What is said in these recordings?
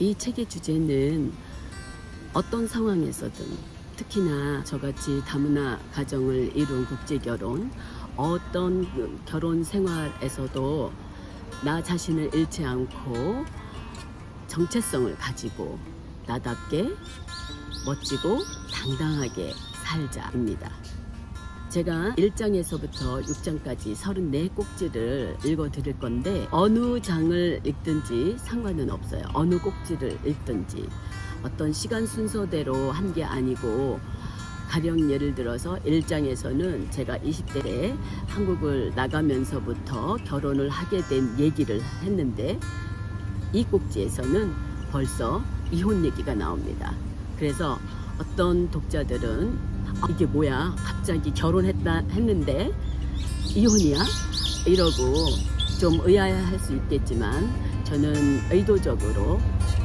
이 책의 주제는 어떤 상황에서든 특히나 저같이 다문화 가정을 이룬 국제 결혼 어떤 그 결혼 생활에서도 나 자신을 잃지 않고 정체성을 가지고 나답게 멋지고 당당하게 살자입니다. 제가 1장에서부터 6장까지 34꼭지를 읽어 드릴 건데 어느 장을 읽든지 상관은 없어요. 어느 꼭지를 읽든지 어떤 시간 순서대로 한 게 아니고 가령 예를 들어서 1장에서는 제가 20대 때 한국을 나가면서부터 결혼을 하게 된 얘기를 했는데 이 꼭지에서는 벌써 이혼 얘기가 나옵니다. 그래서 어떤 독자들은 아, 이게 뭐야 갑자기 결혼했다 했는데 이혼이야 이러고 좀 의아해할 수 있겠지만 저는 의도적으로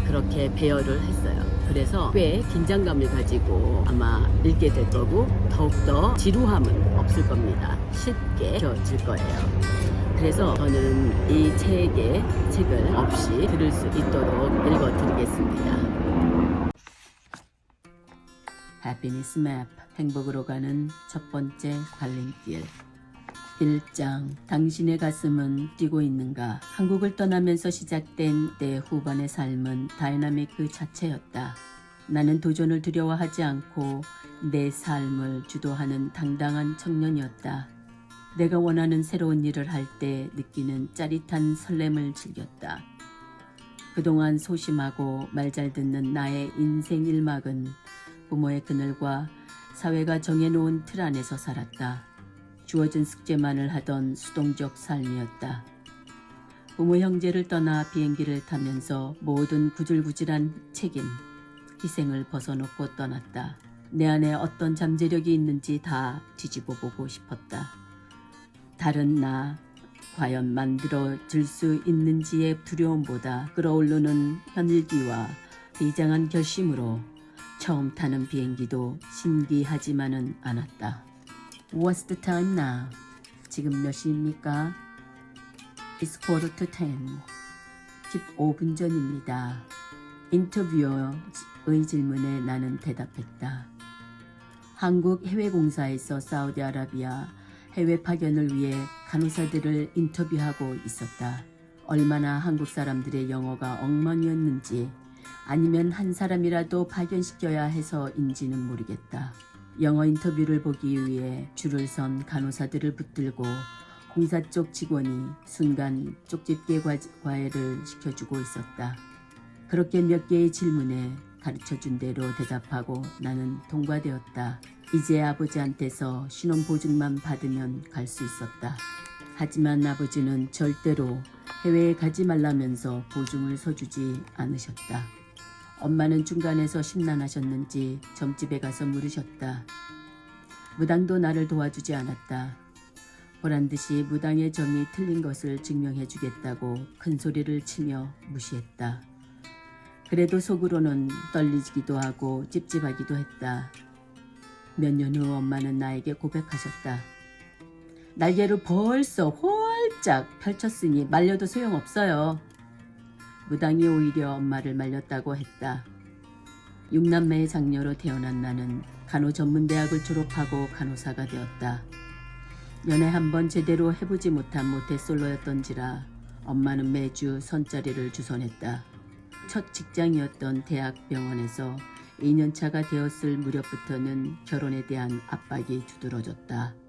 그렇게 배열을 했어요. 그래서 꽤 긴장감을 가지고 아마 읽게 될 거고 더욱더 지루함은 없을 겁니다. 쉽게 펴질 거예요. 그래서 저는 이 책의 책을 없이 들을 수 있도록 읽어드리겠습니다. 해피니스 맵 행복으로 가는 첫 번째 갈림길 1장 당신의 가슴은 뛰고 있는가 한국을 떠나면서 시작된 내 후반의 삶은 다이나믹 그 자체였다. 나는 도전을 두려워하지 않고 내 삶을 주도하는 당당한 청년이었다. 내가 원하는 새로운 일을 할 때 느끼는 짜릿한 설렘을 즐겼다. 그동안 소심하고 말 잘 듣는 나의 인생 일막은 부모의 그늘과 사회가 정해놓은 틀 안에서 살았다. 주어진 숙제만을 하던 수동적 삶이었다. 부모 형제를 떠나 비행기를 타면서 모든 구질구질한 책임, 희생을 벗어놓고 떠났다. 내 안에 어떤 잠재력이 있는지 다 뒤집어 보고 싶었다. 다른 나, 과연 만들어질 수 있는지의 두려움보다 끌어오르는 현일기와 비장한 결심으로 처음 타는 비행기도 신기하지만은 않았다. What's the time now? 지금 몇 시입니까? It's quarter to ten. 15분 전입니다. 인터뷰어의 질문에 나는 대답했다. 한국 해외공사에서 사우디아라비아 해외 파견을 위해 간호사들을 인터뷰하고 있었다. 얼마나 한국 사람들의 영어가 엉망이었는지 아니면 한 사람이라도 파견시켜야 해서인지는 모르겠다. 영어 인터뷰를 보기 위해 줄을 선 간호사들을 붙들고 공사 쪽 직원이 순간 쪽집게 과- 과외를 시켜주고 있었다. 그렇게 몇 개의 질문에 가르쳐준 대로 대답하고 나는 통과되었다. 이제 아버지한테서 신혼보증만 받으면 갈 수 있었다. 하지만 아버지는 절대로 해외에 가지 말라면서 보증을 서주지 않으셨다. 엄마는 중간에서 심란하셨는지 점집에 가서 물으셨다. 무당도 나를 도와주지 않았다. 보란 듯이 무당의 점이 틀린 것을 증명해 주겠다고 큰 소리를 치며 무시했다. 그래도 속으로는 떨리기도 하고 찝찝하기도 했다. 몇 년 후 엄마는 나에게 고백하셨다. 날개를 벌써 활짝 펼쳤으니 말려도 소용없어요. 무당이 오히려 엄마를 말렸다고 했다. 육남매의 장녀로 태어난 나는 간호 전문대학을 졸업하고 간호사가 되었다. 연애 한 번 제대로 해보지 못한 모태솔로였던지라 엄마는 매주 선자리를 주선했다. 첫 직장이었던 대학병원에서 2년차가 되었을 무렵부터는 결혼에 대한 압박이 두드러졌다.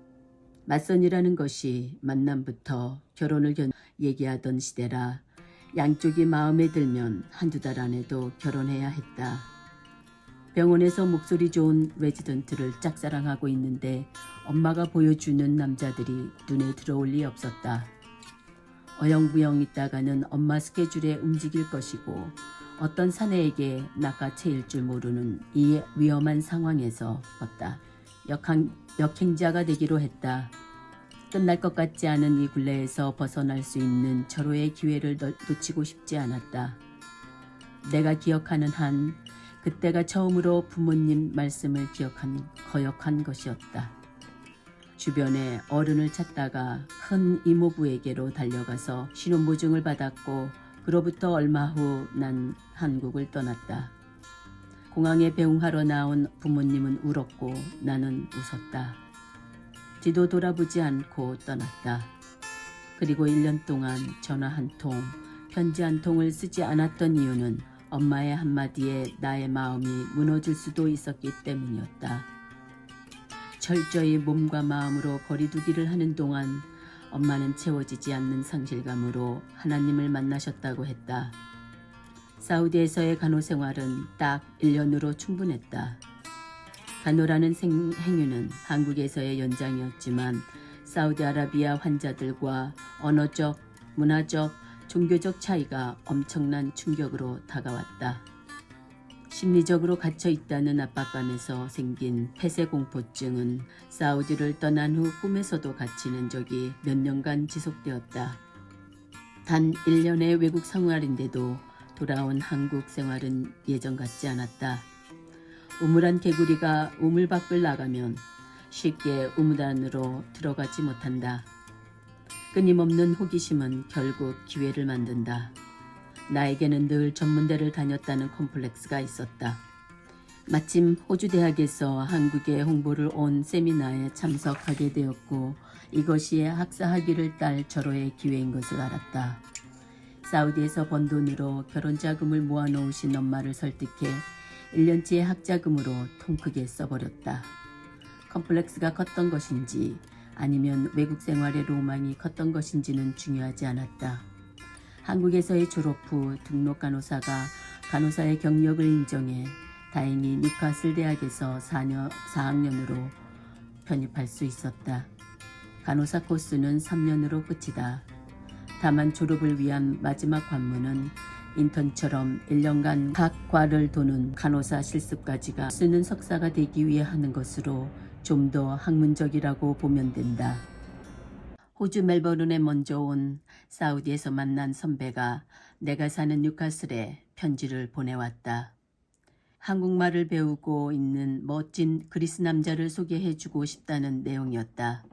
맞선이라는 것이 만남부터 결혼을 견 얘기하던 시대라 양쪽이 마음에 들면 한두 달 안에도 결혼해야 했다. 병원에서 목소리 좋은 레지던트를 짝사랑하고 있는데 엄마가 보여주는 남자들이 눈에 들어올 리 없었다. 어영부영 있다가는 엄마 스케줄에 움직일 것이고 어떤 사내에게 낚아채일 줄 모르는 이 위험한 상황에서 걷다. 역행, 역행자가 되기로 했다. 끝날 것 같지 않은 이 굴레에서 벗어날 수 있는 절호의 기회를 너- 놓치고 싶지 않았다. 내가 기억하는 한 그때가 처음으로 부모님 말씀을 기억한 거역한 것이었다. 주변에 어른을 찾다가 큰 이모부에게로 달려가서 신혼보증을 받았고 그로부터 얼마 후 난 한국을 떠났다. 공항에 배웅하러 나온 부모님은 울었고 나는 웃었다. 뒤도 돌아보지 않고 떠났다. 그리고 1년 동안 전화 한 통, 편지 한 통을 쓰지 않았던 이유는 엄마의 한마디에 나의 마음이 무너질 수도 있었기 때문이었다. 철저히 몸과 마음으로 거리두기를 하는 동안 엄마는 채워지지 않는 상실감으로 하나님을 만나셨다고 했다. 사우디에서의 간호 생활은 딱 1년으로 충분했다. 간호라는 생- 행위는 한국에서의 연장이었지만 사우디아라비아 환자들과 언어적, 문화적, 종교적 차이가 엄청난 충격으로 다가왔다. 심리적으로 갇혀 있다는 압박감에서 생긴 폐쇄공포증은 사우디를 떠난 후 꿈에서도 갇히는 적이 몇 년간 지속되었다. 단 1년의 외국 생활인데도 돌아온 한국 생활은 예전 같지 않았다. 우물한 개구리가 우물 밖을 나가면 쉽게 우물 안으로 들어가지 못한다. 끊임없는 호기심은 결국 기회를 만든다. 나에게는 늘 전문대를 다녔다는 콤플렉스가 있었다. 마침 호주 대학에서 한국에 홍보를 온 세미나에 참석하게 되었고 이것이 학사 학위를 딸 절호의 기회인 것을 알았다. 사우디에서 번 돈으로 결혼 자금을 모아놓으신 엄마를 설득해 1년치의 학자금으로 통 크게 써버렸다. 컴플렉스가 컸던 것인지 아니면 외국 생활의 로망이 컸던 것인지는 중요하지 않았다. 한국에서의 졸업 후 등록 간호사가 간호사의 경력을 인정해 다행히 뉴카슬 대학에서 4년, 4학년으로 편입할 수 있었다. 간호사 코스는 3년으로 끝이다. 다만 졸업을 위한 마지막 관문은 인턴처럼 1년간 각 과를 도는 간호사 실습까지가 쓰는 석사가 되기 위해 하는 것으로 좀 더 학문적이라고 보면 된다. 호주 멜버른에 먼저 온 사우디에서 만난 선배가 내가 사는 뉴카슬에 편지를 보내왔다. 한국말을 배우고 있는 멋진 그리스 남자를 소개해주고 싶다는 내용이었다.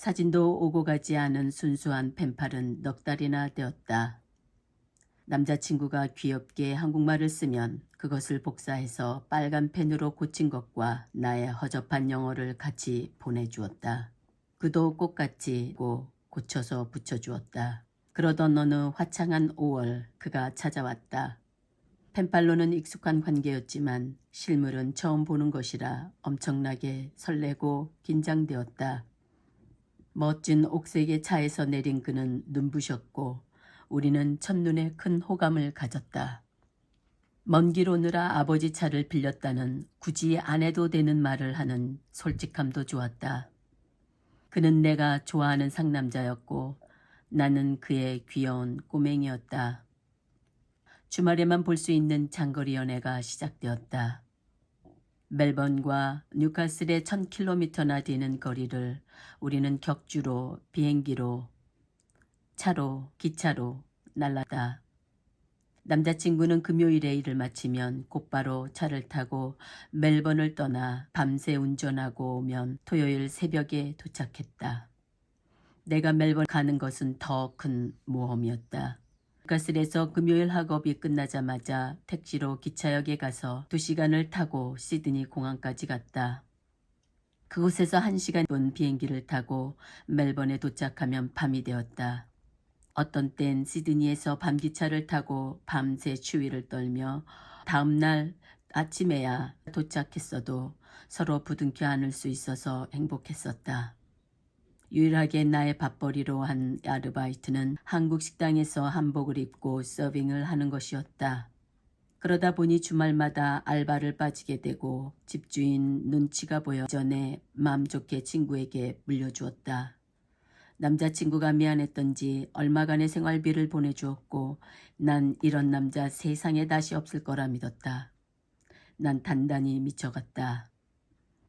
사진도 오고 가지 않은 순수한 펜팔은 넉 달이나 되었다. 남자친구가 귀엽게 한국말을 쓰면 그것을 복사해서 빨간 펜으로 고친 것과 나의 허접한 영어를 같이 보내주었다. 그도 똑같이 고 고쳐서 붙여주었다. 그러던 어느 화창한 5월 그가 찾아왔다. 펜팔로는 익숙한 관계였지만 실물은 처음 보는 것이라 엄청나게 설레고 긴장되었다. 멋진 옥색의 차에서 내린 그는 눈부셨고 우리는 첫눈에 큰 호감을 가졌다. 먼 길 오느라 아버지 차를 빌렸다는 굳이 안 해도 되는 말을 하는 솔직함도 좋았다. 그는 내가 좋아하는 상남자였고 나는 그의 귀여운 꼬맹이였다. 주말에만 볼 수 있는 장거리 연애가 시작되었다. 멜번과 뉴카슬의 1000km나 되는 거리를 우리는 격주로 비행기로 차로 기차로 날랐다. 남자친구는 금요일에 일을 마치면 곧바로 차를 타고 멜번을 떠나 밤새 운전하고 오면 토요일 새벽에 도착했다. 내가 멜번 가는 것은 더 큰 모험이었다. 가슬에서 금요일 학업이 끝나자마자 택시로 기차역에 가서 두 시간을 타고 시드니 공항까지 갔다. 그곳에서 한 시간 본 비행기를 타고 멜번에 도착하면 밤이 되었다. 어떤 땐 시드니에서 밤기차를 타고 밤새 추위를 떨며 다음날 아침에야 도착했어도 서로 부둥켜 안을 수 있어서 행복했었다. 유일하게 나의 밥벌이로 한 아르바이트는 한국 식당에서 한복을 입고 서빙을 하는 것이었다. 그러다 보니 주말마다 알바를 빠지게 되고 집주인 눈치가 보여 전에 마음 좋게 친구에게 물려주었다. 남자친구가 미안했던지 얼마간의 생활비를 보내주었고 난 이런 남자 세상에 다시 없을 거라 믿었다. 난 단단히 미쳐갔다.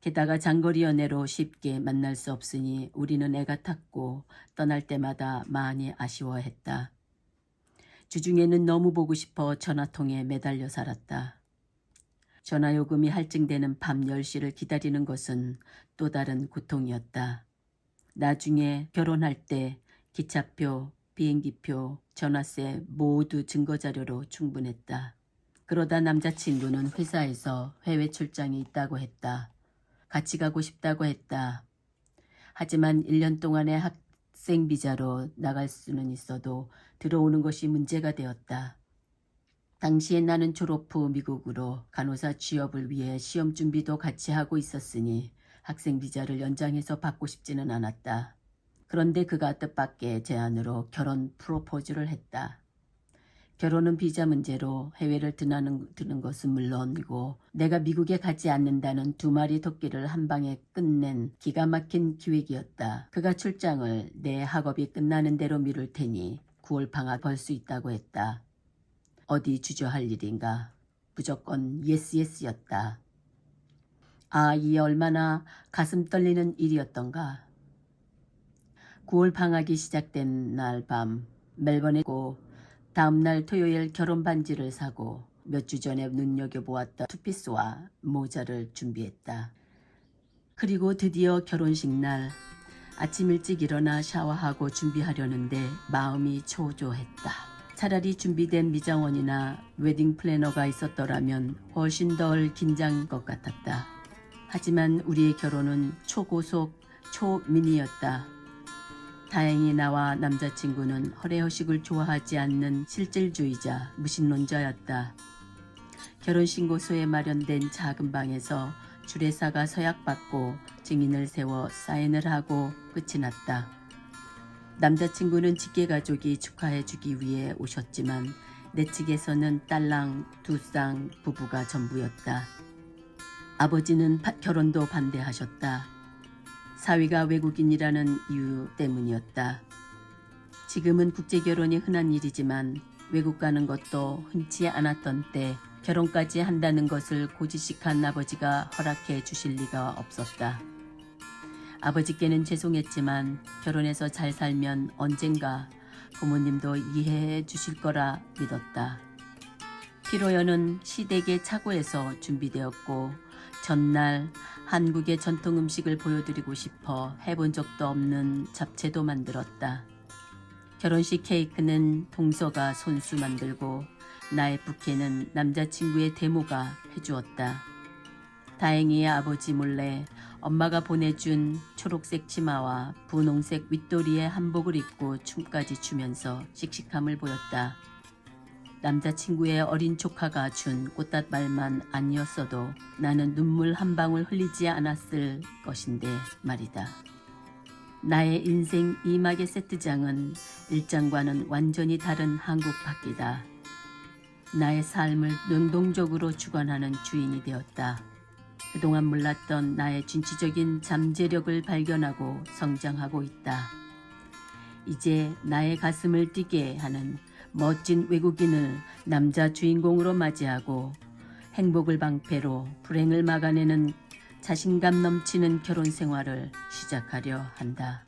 게다가 장거리 연애로 쉽게 만날 수 없으니 우리는 애가 탔고 떠날 때마다 많이 아쉬워했다. 주중에는 너무 보고 싶어 전화통에 매달려 살았다. 전화요금이 할증되는 밤 10시를 기다리는 것은 또 다른 고통이었다. 나중에 결혼할 때 기차표, 비행기표, 전화세 모두 증거 자료로 충분했다. 그러다 남자친구는 회사에서 해외 출장이 있다고 했다. 같이 가고 싶다고 했다. 하지만 1년 동안의 학생 비자로 나갈 수는 있어도 들어오는 것이 문제가 되었다. 당시에 나는 졸업 후 미국으로 간호사 취업을 위해 시험 준비도 같이 하고 있었으니 학생 비자를 연장해서 받고 싶지는 않았다. 그런데 그가 뜻밖의 제안으로 결혼 프로포즈를 했다. 결혼은 비자 문제로 해외를 드나는, 드는 것은 물론이고 내가 미국에 가지 않는다는 두 마리 토끼를 한 방에 끝낸 기가 막힌 기획이었다. 그가 출장을 내 학업이 끝나는 대로 미룰 테니 9월 방학 벌 수 있다고 했다. 어디 주저할 일인가. 무조건 예스 예스였다. 아, 이 얼마나 가슴 떨리는 일이었던가. 9월 방학이 시작된 날 밤 멜번에 고 다음날 토요일 결혼 반지를 사고 몇 주 전에 눈여겨보았던 투피스와 모자를 준비했다. 그리고 드디어 결혼식 날 아침 일찍 일어나 샤워하고 준비하려는데 마음이 초조했다. 차라리 준비된 미장원이나 웨딩 플래너가 있었더라면 훨씬 덜 긴장인 것 같았다. 하지만 우리의 결혼은 초고속 초미니였다. 다행히 나와 남자친구는 허례허식을 좋아하지 않는 실질주의자 무신론자였다. 결혼신고소에 마련된 작은 방에서 주례사가 서약받고 증인을 세워 사인을 하고 끝이 났다. 남자친구는 직계 가족이 축하해주기 위해 오셨지만 내 측에서는 딸랑 두 쌍 부부가 전부였다. 아버지는 바- 결혼도 반대하셨다. 사위가 외국인이라는 이유 때문이었다. 지금은 국제결혼이 흔한 일이지만 외국 가는 것도 흔치 않았던 때 결혼까지 한다는 것을 고지식한 아버지가 허락해 주실 리가 없었다. 아버지께는 죄송했지만 결혼해서 잘 살면 언젠가 부모님도 이해해 주실 거라 믿었다. 피로연은 시댁의 차고에서 준비되었고 전날 한국의 전통 음식을 보여드리고 싶어 해본 적도 없는 잡채도 만들었다. 결혼식 케이크는 동서가 손수 만들고 나의 부케는 남자친구의 데모가 해주었다. 다행히 아버지 몰래 엄마가 보내준 초록색 치마와 분홍색 윗도리의 한복을 입고 춤까지 추면서 씩씩함을 보였다. 남자친구의 어린 조카가 준 꽃밭 말만 아니었어도 나는 눈물 한 방울 흘리지 않았을 것인데 말이다. 나의 인생 이막의 세트장은 일장과는 완전히 다른 한국 밖이다. 나의 삶을 능동적으로 주관하는 주인이 되었다. 그동안 몰랐던 나의 진취적인 잠재력을 발견하고 성장하고 있다. 이제 나의 가슴을 뛰게 하는 멋진 외국인을 남자 주인공으로 맞이하고 행복을 방패로 불행을 막아내는 자신감 넘치는 결혼 생활을 시작하려 한다.